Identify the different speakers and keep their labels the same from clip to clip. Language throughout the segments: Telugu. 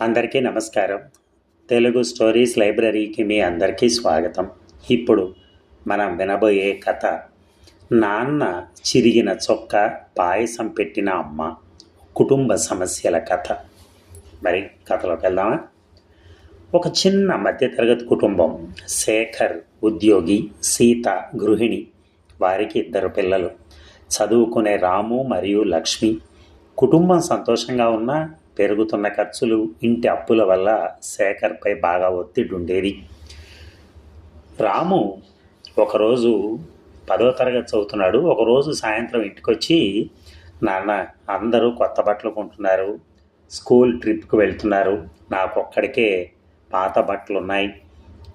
Speaker 1: అందరికీ నమస్కారం. తెలుగు స్టోరీస్ లైబ్రరీకి మీ అందరికీ స్వాగతం. ఇప్పుడు మనం వినబోయే కథ నాన్న చిరిగిన చొక్క పాయసం పెట్టిన అమ్మ కుటుంబ సమస్యల కథ. మరి కథలోకి వెళ్దామా? ఒక చిన్న మధ్యతరగతి కుటుంబం శేఖర్ ఉద్యోగి సీత గృహిణి వారికి ఇద్దరు పిల్లలు. చదువుకునే రాము మరియు లక్ష్మి కుటుంబం సంతోషంగా ఉన్నా పెరుగుతున్న ఖర్చులు ఇంటి అప్పుల వల్ల శేఖర్పై బాగా ఒత్తిడి ఉండేది. రాము ఒకరోజు పదో తరగతి చదువుతున్నాడు. ఒకరోజు సాయంత్రం ఇంటికి వచ్చి నాన్న అందరూ కొత్త బట్టలు కొంటున్నారు. స్కూల్ ట్రిప్కి వెళ్తున్నారు. నాకు ఒక్కడికే పాత బట్టలు ఉన్నాయి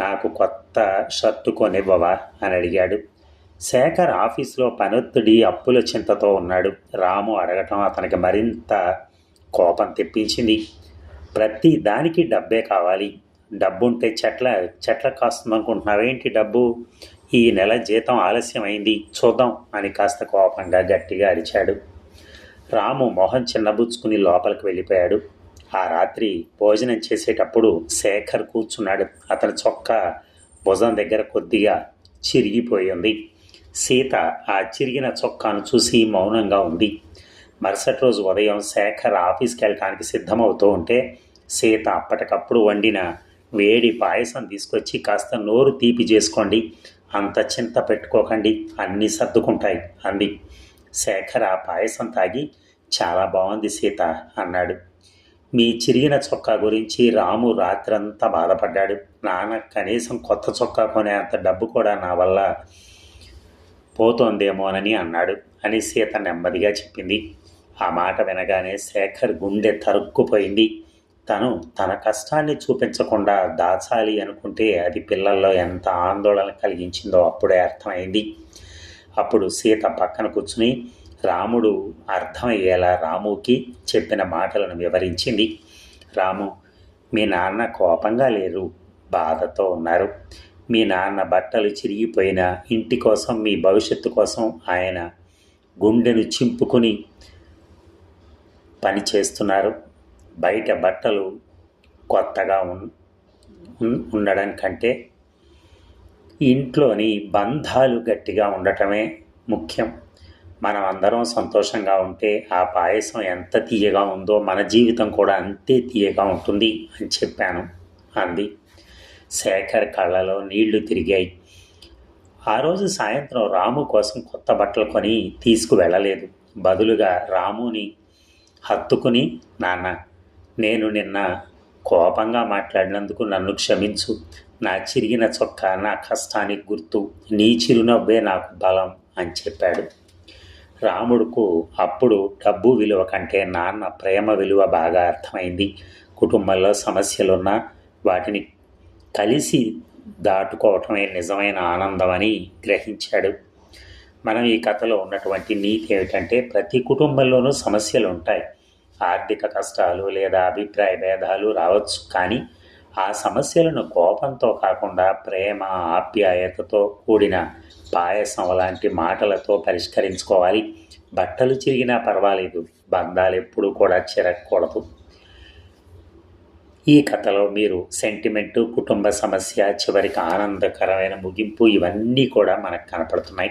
Speaker 1: నాకు కొత్త షర్టు కొనివ్వవా? అని అడిగాడు. శేఖర్ ఆఫీస్లో పనొత్తిడి అప్పుల చింతతో ఉన్నాడు. రాము అడగటం అతనికి మరింత కోపం తెప్పించింది. ప్రతి దానికి డబ్బే కావాలి. డబ్బు ఉంటే చెట్ల చెట్ల కాస్తుంది అనుకుంటున్నావేంటి డబ్బు? ఈ నెల జీతం ఆలస్యమైంది. చూద్దాం అని కాస్త కోపంగా గట్టిగా అరిచాడు. రాము మొహం చిన్నబుచ్చుకుని లోపలికి వెళ్ళిపోయాడు. ఆ రాత్రి భోజనం చేసేటప్పుడు శేఖర్ కూర్చున్నాడు. అతని చొక్క భుజం దగ్గర కొద్దిగా చిరిగిపోయింది. సీత ఆ చిరిగిన చొక్కాను చూసి మౌనంగా ఉంది. మరుసటి రోజు ఉదయం శేఖర్ ఆఫీస్కి వెళ్ళటానికి సిద్ధమవుతూ ఉంటే సీత అప్పటికప్పుడు వండిన వేడి పాయసం తీసుకొచ్చి కాస్త నోరు తీపి చేసుకోండి. అంత చింత పెట్టుకోకండి. అన్నీ సర్దుకుంటాయి అంది. శేఖర్ ఆ పాయసం తాగి చాలా బాగుంది సీత అన్నాడు. మీ చిరిగిన చొక్కా గురించి రాము రాత్రంతా బాధపడ్డాడు. నాన్న కనీసం కొత్త చొక్కా కొనే అంత డబ్బు కూడా నా వల్ల పోతోందేమోనని అన్నాడు అని సీత నెమ్మదిగా చెప్పింది. ఆ మాట వినగానే శేఖర్ గుండె తరుక్కుపోయింది. తను తన కష్టాన్ని చూపించకుండా దాచాలి అనుకుంటే అది పిల్లల్లో ఎంత ఆందోళన కలిగించిందో అప్పుడే అర్థమైంది. అప్పుడు సీత పక్కన కూర్చుని రాముడు అర్థమయ్యేలా రాముకి చెప్పిన మాటలను వివరించింది. రాము మీ నాన్న కోపంగా లేరు బాధతో ఉన్నారు. మీ నాన్న బట్టలు చిరిగిపోయిన ఇంటి కోసం మీ భవిష్యత్తు కోసం ఆయన గుండెను చింపుకుని పని చేస్తున్నారు. బయట బట్టలు కొత్తగా ఉండడం కంటే ఇంట్లోని బంధాలు గట్టిగా ఉండటమే ముఖ్యం. మనం అందరం సంతోషంగా ఉంటే ఆ పాయసం ఎంత తీయగా ఉందో మన జీవితం కూడా అంతే తీయగా ఉంటుంది అని చెప్పాను అంది. శేఖర్ కళ్ళలో నీళ్ళు తిరిగాయి. ఆ రోజు సాయంత్రం రాము కోసం కొత్త బట్టలు కొని తీసుకువెళ్ళలేదు. బదులుగా రాముని హత్తుకుని నాన్న నేను నిన్న కోపంగా మాట్లాడినందుకు నన్ను క్షమించు. నా చిరిగిన చొక్కా నా కష్టానికి గుర్తు. నీ చిరునవ్వే నాకు బలం అని చెప్పాడు. రాముడుకు అప్పుడు డబ్బు విలువ కంటే నాన్న ప్రేమ విలువ బాగా అర్థమైంది. కుటుంబంలో సమస్యలున్నా వాటిని కలిసి దాటుకోవటమే నిజమైన ఆనందం అని గ్రహించాడు. మనం ఈ కథలో ఉన్నటువంటి నీతి ఏమిటంటే ప్రతి కుటుంబంలోనూ సమస్యలు ఉంటాయి. ఆర్థిక కష్టాలు లేదా అభిప్రాయ భేదాలు రావచ్చు కానీ ఆ సమస్యలను కోపంతో కాకుండా ప్రేమ ఆప్యాయతతో కూడిన పాయసం లాంటి మాటలతో పరిష్కరించుకోవాలి. బట్టలు చిరిగినా పర్వాలేదు బంధాలు ఎప్పుడూ కూడా చిరగకూడదు. ఈ కథలో మీరు సెంటిమెంటు కుటుంబ సమస్య చివరికి ఆనందకరమైన ముగింపు ఇవన్నీ కూడా మనకు కనపడుతున్నాయి.